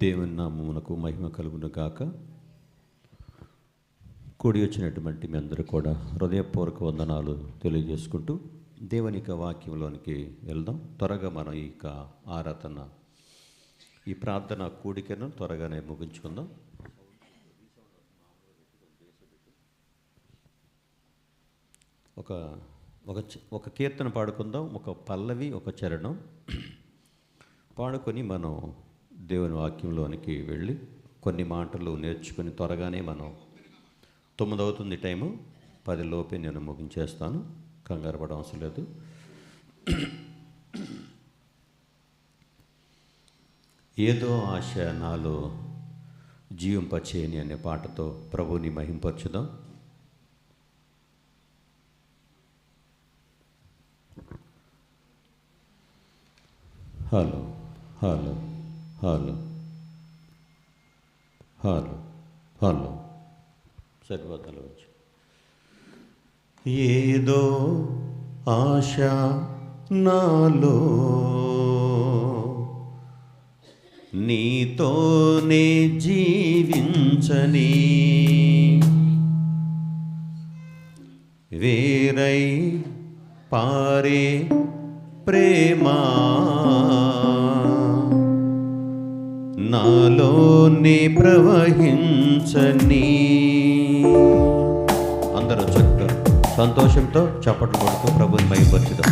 దేవుని నామమునకు మహిమ కలుగును గాక కూడి వచ్చినటువంటి మీ అందరూ కూడా హృదయపూర్వక వందనాలు తెలియజేసుకుంటూ దేవుని వాక్యంలోనికి వెళ్దాం. త్వరగా మనం ఈ యొక్క ఆరాధన ఈ ప్రార్థన కూడికను త్వరగానే ముగించుకుందాం. ఒక ఒక చ- ఒక కీర్తన పాడుకుందాం ఒక పల్లవి ఒక చరణం. పాడుకొని మనం దేవుని వాక్యంలోనికి వెళ్ళి కొన్ని మాటలు నేర్చుకుని త్వరగానే మనం తొమ్మిది అవుతుంది టైము. పదిలోపే నేను ముగించేస్తాను. కంగారు పడడం అవసరం లేదు. ఏదో ఆశ నాలో జీవింపచేయని అనే పాటతో ప్రభుని మహింపరచుదాం. Hello hello. Hello. Hello. Hello. సరిపోతలు వచ్చి ఏదో ఆశ నాలో నీతోనే జీవించని వేరై పారే ప్రేమా నాలోనే ప్రవహించని. అందరూ చక్కగా సంతోషంతో చప్పట్లు కొడుతూ ప్రభుని మైపరచుదాం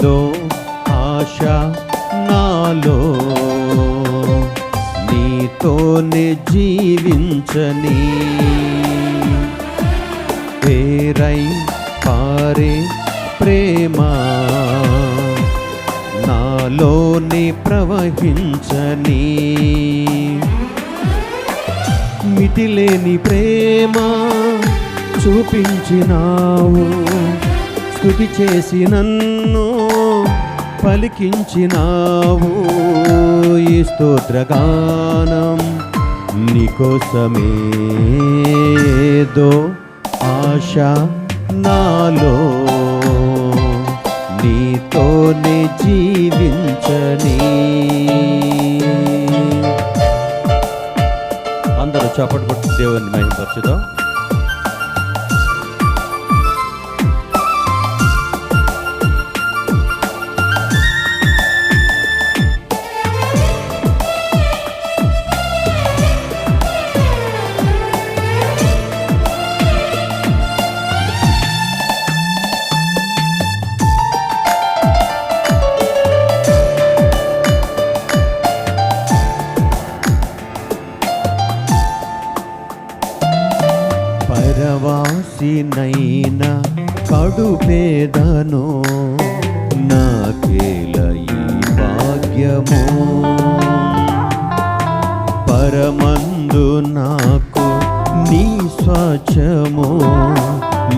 ఏదో ఆశ నాలో. నీతోనే జీవించని పేరై పారే ప్రేమ. నాలోని ప్రవహించని మితిలేని ప్రేమ చూపించినావు. స్థుతి చేసి నన్ను పలికించినావు ఈ స్తోత్రగానం నీకోసమేదో ఆశ నాలో. నీతోనే జీవించని. అందరూ చప్పటి పట్టు దేవుని మహిమపరచుదాం. పరవాసినైన కడుపేదను నాకేల ఈ భాగ్యము? పరమందు నాకు నీ స్వచ్ఛము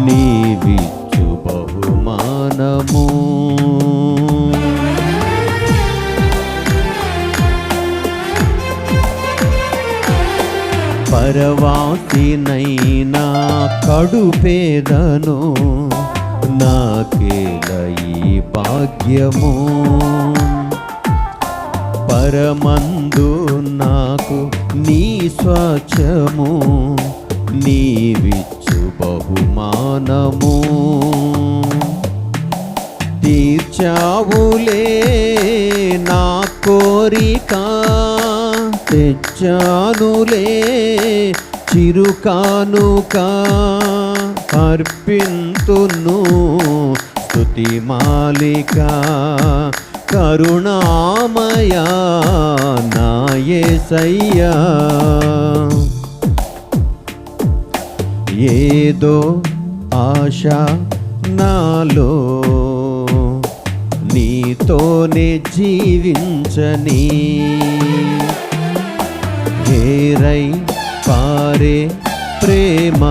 నీవిచ్చు బహుమానము. పరవాసినైనా కడు పేదను నాకేలయి భాగ్యము. పరమందు నాకు నీ స్వచ్ఛము నీవిచ్చు బహుమానము. తీర్చావులే నా కోరికా. తెచ్చానులే చిరుకానుక అర్పింతును స్తుతి మాలిక కరుణామయ నాయసయ్యా. ఏదో ఆశ నాలో నీతోనే జీవించని హేరై పారే ప్రేమ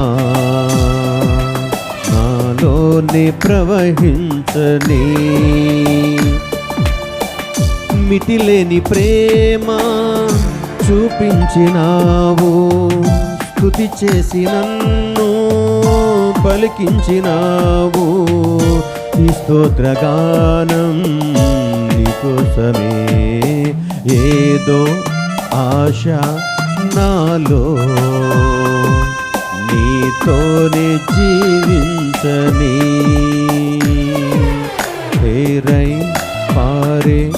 నాలోని ప్రవహించని మితిలేని ప్రేమ చూపించినావు స్థుతి చేసి నన్ను పలికించినావు ఈ స్తోత్రగానం నీకోసమే. ఏదో ఆశ నాలో నీతోనే జీవించని. పేరై పారే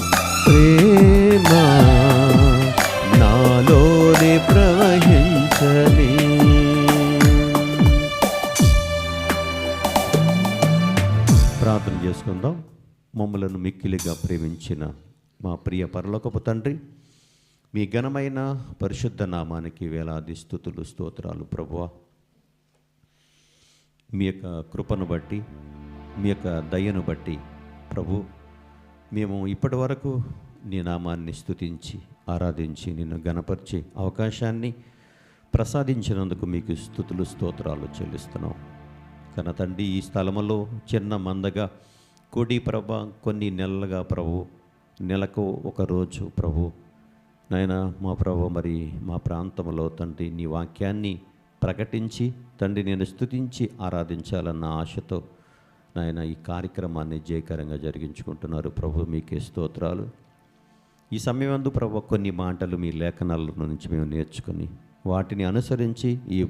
ప్రేమ నాలోనే ప్రవహించని. ప్రార్థన చేసుకుందాం. మమ్మలను మిక్కిలిగా ప్రేమించిన మా ప్రియ పరలోకపు తండ్రి మీ ఘనమైన పరిశుద్ధ నామానికి వేలాది స్థుతులు స్తోత్రాలు ప్రభువ. మీ యొక్క కృపను బట్టి మీ యొక్క దయను బట్టి ప్రభు మేము ఇప్పటి వరకు నీ నామాన్ని స్తుతించి ఆరాధించి నిన్ను గణపరిచే అవకాశాన్ని ప్రసాదించినందుకు మీకు స్థుతులు స్తోత్రాలు చెల్లిస్తున్నాం. కన తండ్రి ఈ స్థలములో చిన్న మందగా కోటి ప్రభ కొన్ని నెలలుగా ప్రభు నెలకు ఒక రోజు ప్రభు నాయన మా ప్రభు మరి మా ప్రాంతంలో తండ్రి నీ వాక్యాన్ని ప్రకటించి తండ్రి నేను స్తుతించి ఆరాధించాలన్న ఆశతో నాయన ఈ కార్యక్రమాన్ని జయకరంగా జరిగించుకుంటున్నారు. ప్రభు మీకే స్తోత్రాలు. ఈ సమయమందు ప్రభు కొన్ని మాటలు మీ లేఖనాల నుంచి మేము నేర్చుకుని వాటిని అనుసరించి ఈ